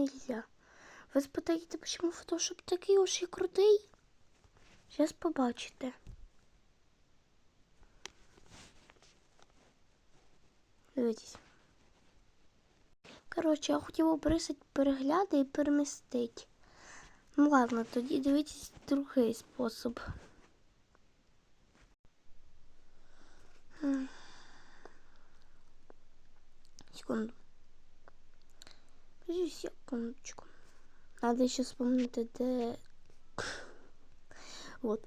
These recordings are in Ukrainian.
нельзя. Ви спитаєте, чому фотошоп такий уж і крутий? Зараз побачите. Дивіться. Коротше, я хотів обрисати перегляди і перемістити. Ну ладно, тоді дивіться другий спосіб. Секунду. Подожди секундочку. Надо еще вспомнить, где... Вот.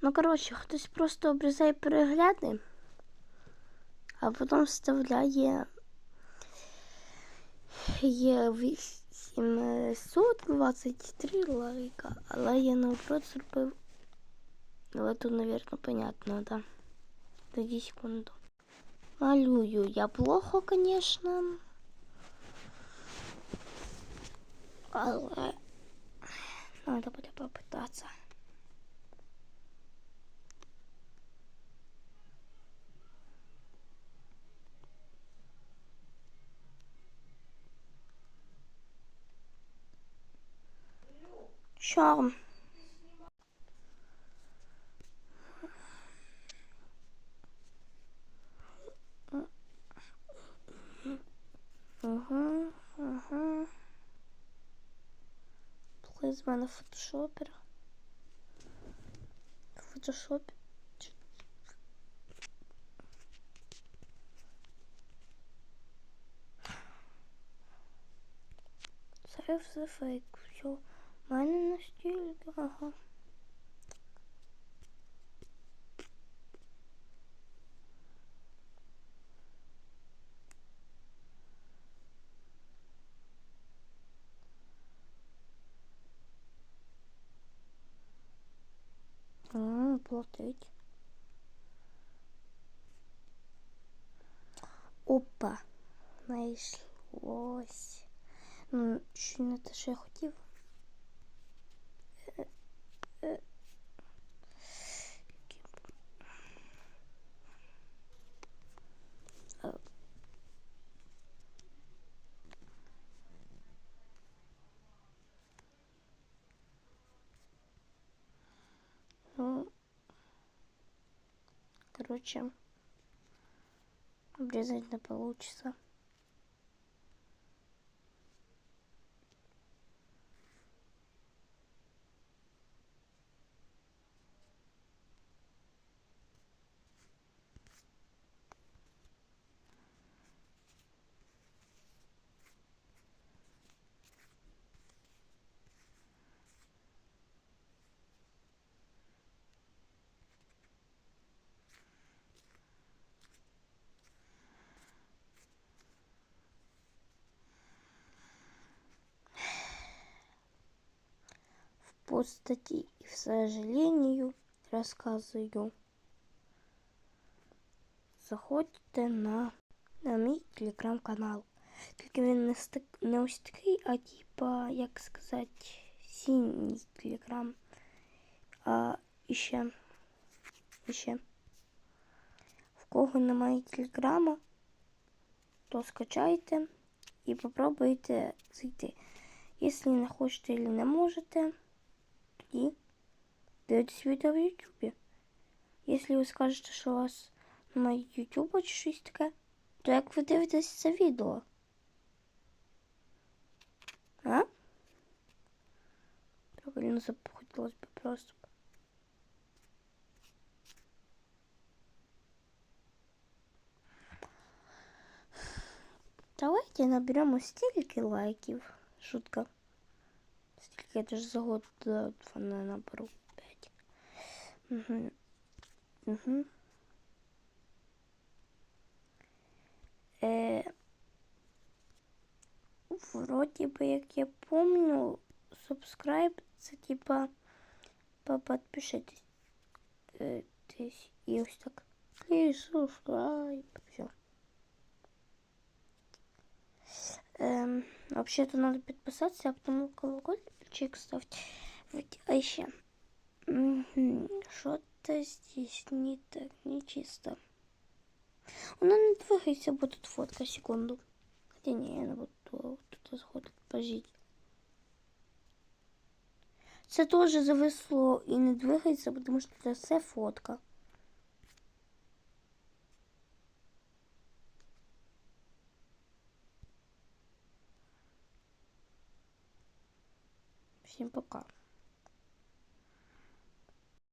Ну, коротше, хтось просто обрізає перегляди, а потім вставляє є 823 лайка, але я наоборот зробив. Але тут, мабуть, понятно, да. Тоді секунду. Малюю я плохо, конечно. Але надо буде попитатися. Що? Угу, угу. Плиз в мене фотошопер. Фотошоп. Це все фейк. Все. У мене настільки. Ага. А, платить. Опа, знайшлось. Ну, що не те, що я хотів. Короче, обрезать не получится. В подстаті і в сожалению рассказываю. Заходьте на, на мій телеграм-канал. Тільки він не, стик, не ось такий, а типа, як сказати, синій телеграм. А іще, іще. В кого немає телеграма, то скачайте і попробуйте зайти. Якщо не хочете или не можете, тоді дивитесь відео в Ютубі. Якщо ви скажете, що у вас немає Ютуба чи щось таке, то як ви дивитесь це відео? А? Правильно захотілося б просто. Давайте наберемо стільки лайків. Шутка. Я теж за год до наберу 5. Угу. Угу. Е, вроді би, як я помню, subscribe це типа подпишитесь. Е, і ось так. Please subscribe. Все. Вообще-то надо подписаться, а потом колокольчик ставить. Вот, А еще. Что-то здесь не так, не чисто. Вона не двигається, бо тут фотка, секунду. Хотя не, она вот тут, тут сходить, подождите. Це теж зависло і не двигається, тому що це все фотка. 進歩か